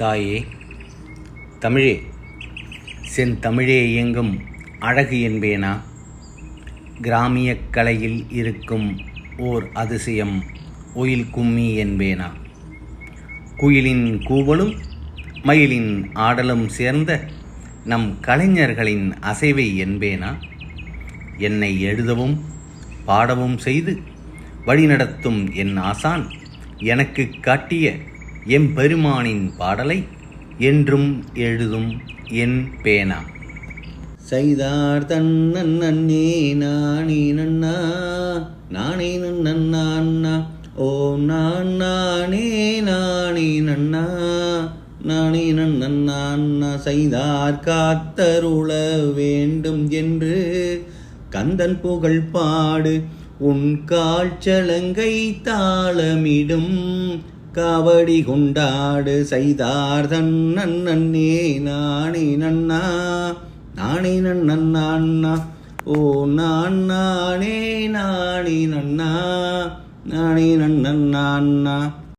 தாயே தமிழே செந்தமிழே இயங்கும் அழகு என்பேனா? கிராமிய கலையில் இருக்கும் ஓர் அதிசயம் ஒயில் கும்மி என்பேனா? குயிலின் கூவலும் மயிலின் ஆடலும் சேர்ந்த நம் கலைஞர்களின் அசைவை என்பேனா? என்னை எழுதவும் பாடவும் செய்து வழிநடத்தும் என் ஆசான் எனக்கு காட்டிய எம்பெருமானின் பாடலை என்றும் எழுதும் என் பேனா. செய்தார் தன்னன் நன்னே நானே நன்னா நானே நன்னா அண்ணா. ஓ நான் நானே நானே நன்னா நானே நன்னா அண்ணா. செய்தார் காத்தருள வேண்டும் என்று கந்தன் புகழ் பாடு உன் கால்ச்சலங்கை தாளமிடும். காவடி கொண்டாடு செய்தார் தன் நன்னே நானே நன்னா நானே நன்னா. அண்ணா ஓ நான் நானே நானே நன்னா நானே நன்னா. அண்ணா